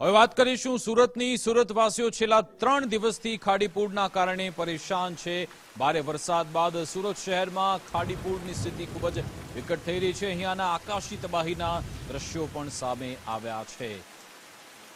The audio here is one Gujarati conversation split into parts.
હવે વાત કરીશું સુરતની. સુરતવાસીઓ છેલ્લા ત્રણ દિવસથી ખાડીપૂરના કારણે પરેશાન છે. ભારે વરસાદ બાદ સુરત શહેરમાં ખાડીપૂરની સ્થિતિ ખૂબ જ વિકટ થઈ રહી છે. અહીંયાના આકાશી તબાહીના દ્રશ્યો પણ સામે આવ્યા છે.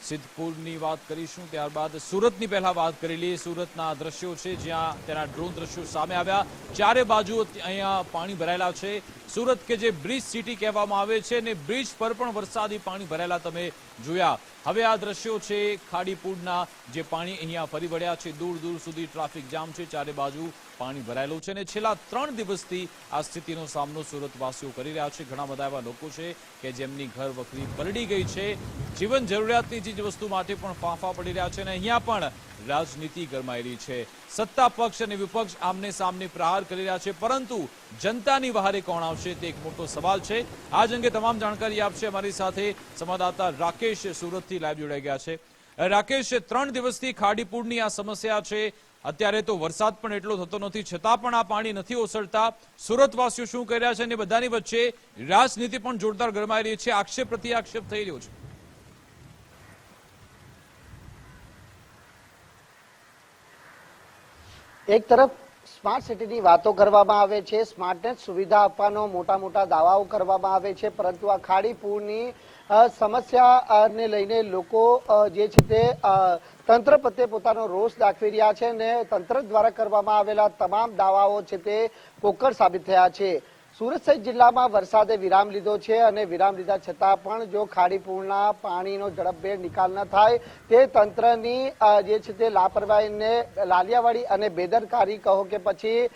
સિદ્ધપુરની વાત કરીશું ત્યારબાદ સુરતની પહેલા વાત કરી લઈએ. સુરતના દ્રશ્યો છે જ્યાં તેના ડ્રોન દ્રશ્યો સામે આવ્યા. ચારે બાજુ અહીંયા પાણી ભરાયેલા છે. સુરત કે જે બ્રિજ સિટી કહેવામાં આવે છે અને બ્રિજ પર પણ વરસાદી પાણી ભરાયેલા તમે જોયા. હવે આ દ્રશ્યો છે ખાડીપુરના, જે પાણી અહીંયા ફરી વળ્યા છે. દૂર દૂર સુધી ટ્રાફિક જામ છે. ચારે બાજુ પાણી ભરાયેલું છે અને છેલ્લા ત્રણ દિવસથી આ સ્થિતિનો સામનો સુરતવાસીઓ કરી રહ્યા છે. ઘણા બધા એવા લોકો છે કે જેમની ઘર વખરી પલડી ગઈ છે. જીવન જરૂરિયાતની ચીજ વસ્તુ માટે પણ ફાંફા પડી રહ્યા છે અને અહીંયા પણ રાજનીતિ ગરમાયેલી છે. સત્તા પક્ષ અને વિપક્ષ આમને સામને પ્રહાર કરી રહ્યા છે. પરંતુ જનતાની વહારે કોણ આવશે તે એક મોટો સવાલ છે. આજ અંગે તમામ જાણકારી આપશે અમારી સાથે સંવાદદાતા રાકેશ સુરતથી લાઈવ જોડાઈ ગયા છે. રાકેશ, ત્રણ દિવસથી ખાડીપુરની આ સમસ્યા છે. અત્યારે તો વરસાદ પણ એટલો થતો નથી. છતાં પણ આ પાણી નથી ઓસરતા. સુરતવાસીઓ શું કરી રહ્યા છે અને બધાની વચ્ચે રાજનીતિ પણ જોરદાર ગરમાઈ રહી છે. આક્ષેપ પ્રતિ આક્ષેપ થઈ રહ્યો છે. એક તરફ સ્માર્ટ સિટીની વાતો કરવામાં આવે છે, સ્માર્ટનેસ સુવિધા આપવાનો મોટા મોટા દાવાઓ કરવામાં આવે છે, પરંતુ આ ખાડી પૂરની સમસ્યાને લઈને લોકો જે છે તે તંત્ર પ્રત્યે પોતાનો રોષ દાખવી રહ્યા છે અને તંત્ર દ્વારા કરવામાં આવેલા તમામ દાવાઓ છે તે પોકળ સાબિત થયા છે. સુરત સહિત જિલ્લામાં વરસાદે વિરામ લીધો છે અને વિરામ લીધા છતાં પણ જો ખાડીપૂરના પાણીનો ઝડપભેર નિકાલ ન થાય, તે તંત્રની જે છે તે લાપરવાહીને લાલિયાવાડી અને બેદરકારી કહો કે પછી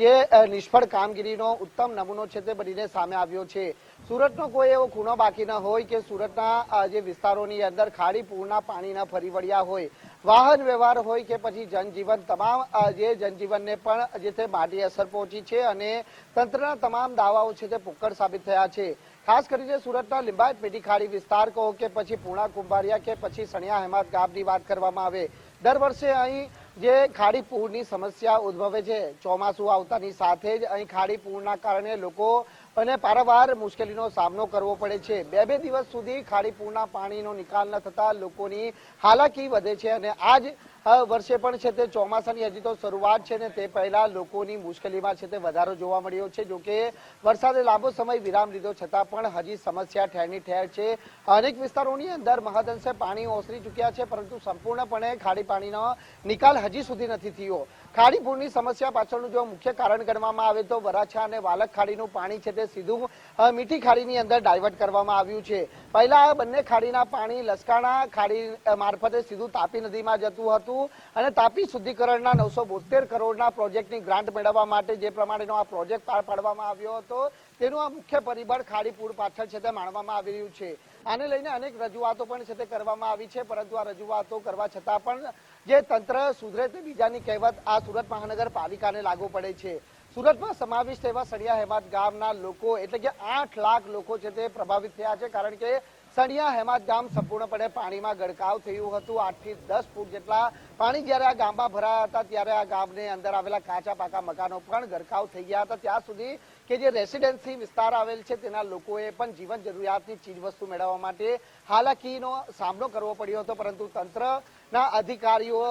જે નિષ્ફળ કામગીરીનો ઉત્તમ નમૂનો છે તે બનીને સામે આવ્યો છે. સુરતનો કોઈ એવો ખૂણો બાકી ન હોય કે સુરતના જે વિસ્તારોની અંદર ખાડી પૂરના પાણીના ફરી વળ્યા હોય. વાહન વ્યવહાર હોય કે પછી જનજીવન, તમામ જે જનજીવનને પણ જે તે માટી અસર પહોંચી છે અને તંત્રના તમામ દાવાઓ છે તે પોકળ સાબિત થયા છે. ખાસ કરીને સુરતના લિંબાયત પેટી ખાડી વિસ્તાર કહો કે પછી પૂણા, કુંભારિયા કે પછી સણિયા હેમાત ગામની વાત કરવામાં આવે. દર વર્ષે અહીં જે ખાડી પૂરની સમસ્યા ઉદ્ભવે છે. ચોમાસું આવતાની સાથે જ અહીં ખાડી પૂરના કારણે લોકો અને પારાવાર મુશ્કેલીનો સામનો કરવો પડે છે. બે બે દિવસ સુધી ખાડી પૂરના પાણીનો નિકાલ ન થતા લોકોની હાલાકી વધે છે અને આજ વર્ષે પણ છે તે ચોમાસાની હજી તો શરૂઆત છે ને તે પહેલા લોકોની મુશ્કેલીમાં છે તે વધારો જોવા મળ્યો છે. જો કે વરસાદે લાંબો સમય વિરામ લીધો છતાં પણ હજી સમસ્યા ઠેરની ઠેર છે. અનેક વિસ્તારોની અંદર મહદઅંશે પાણી ઓસરી ચૂક્યા છે, પરંતુ સંપૂર્ણપણે ખાડી પાણીનો નિકાલ હજી સુધી નથી થયો. ખાડી પૂરની સમસ્યા પાછળનું જો મુખ્ય કારણ ગણવામાં આવે તો વરાછા અને વાલક ખાડીનું પાણી છે તે સીધું મીઠી ખાડીની અંદર ડાયવર્ટ કરવામાં આવ્યું છે. પહેલા આ બંને ખાડીના પાણી લસકાણા ખાડી મારફતે સીધું તાપી નદીમાં જતું હતું. અને તાપી શુદ્ધિકરણના નવસો બોતેર કરોડના પ્રોજેક્ટની ગ્રાન્ટ મેળવવા માટે જે પ્રમાણેનો આ પ્રોજેક્ટ પાર પાડવામાં આવ્યો હતો, તેનું આ મુખ્ય પરિબળ ખાડીપુર પાછળ છે તે માણવામાં આવી રહ્યું છે. આને લઈને અનેક રજૂઆતો પણ છે તે કરવામાં આવી છે, પરંતુ આ રજૂઆતો કરવા છતાં પણ જે તંત્ર સુધરે તે બીજાની કહેવત આ સુરત મહાનગરપાલિકાને લાગુ પડે છે. સુરતમાં સમાવિષ્ટ એવા સળિયા હેમાત ગામના લોકો એટલે કે આઠ લાખ લોકો છે તે પ્રભાવિત થયા છે, કારણ કે સળિયા હેમાત ગામ સંપૂર્ણપણે પાણીમાં ગડકાવ થયું હતું. આઠથી દસ ફૂટ જેટલા પાણી જ્યારે આ ગામમાં ભરાયા હતા, ત્યારે આ ગામને અંદર આવેલા કાચા પાકા મકાનો પણ ગડકાવ થઈ ગયા હતા. ત્યાં સુધી કે જે રેસિડેન્સી વિસ્તાર આવેલ છે, તેના લોકોએ પણ જીવન જરૂરિયાતની ચીજવસ્તુ મેળવવા માટે હાલાકીનો સામનો કરવો પડ્યો હતો. પરંતુ તંત્રના અધિકારીઓ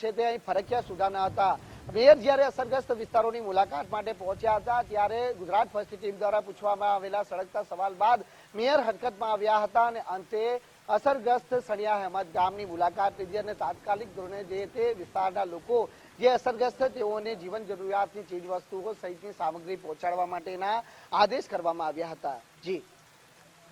છે તે અહીં ફરકિયા સુધા ન હતા. મેયર જ્યારે અસરગ્રસ્ત વિસ્તારોની મુલાકાત માટે પહોંચ્યા હતા, ત્યારે ગુજરાત ફર્સ્ટ ટીમ દ્વારા પૂછવામાં આવેલા સળગતા સવાલ બાદ મેયર હરકતમાં આવ્યા હતા અને અંતે અસરગ્રસ્ત સણિયા અહેમદ ગામની મુલાકાત લીધી અને તાત્કાલિક ધોરણે જે તે વિસ્તારના લોકો જે અસરગ્રસ્ત તેઓને જીવન જરૂરિયાતની ચીજવસ્તુઓ સહિતની સામગ્રી પહોંચાડવા માટેના આદેશ કરવામાં આવ્યા હતા. જી.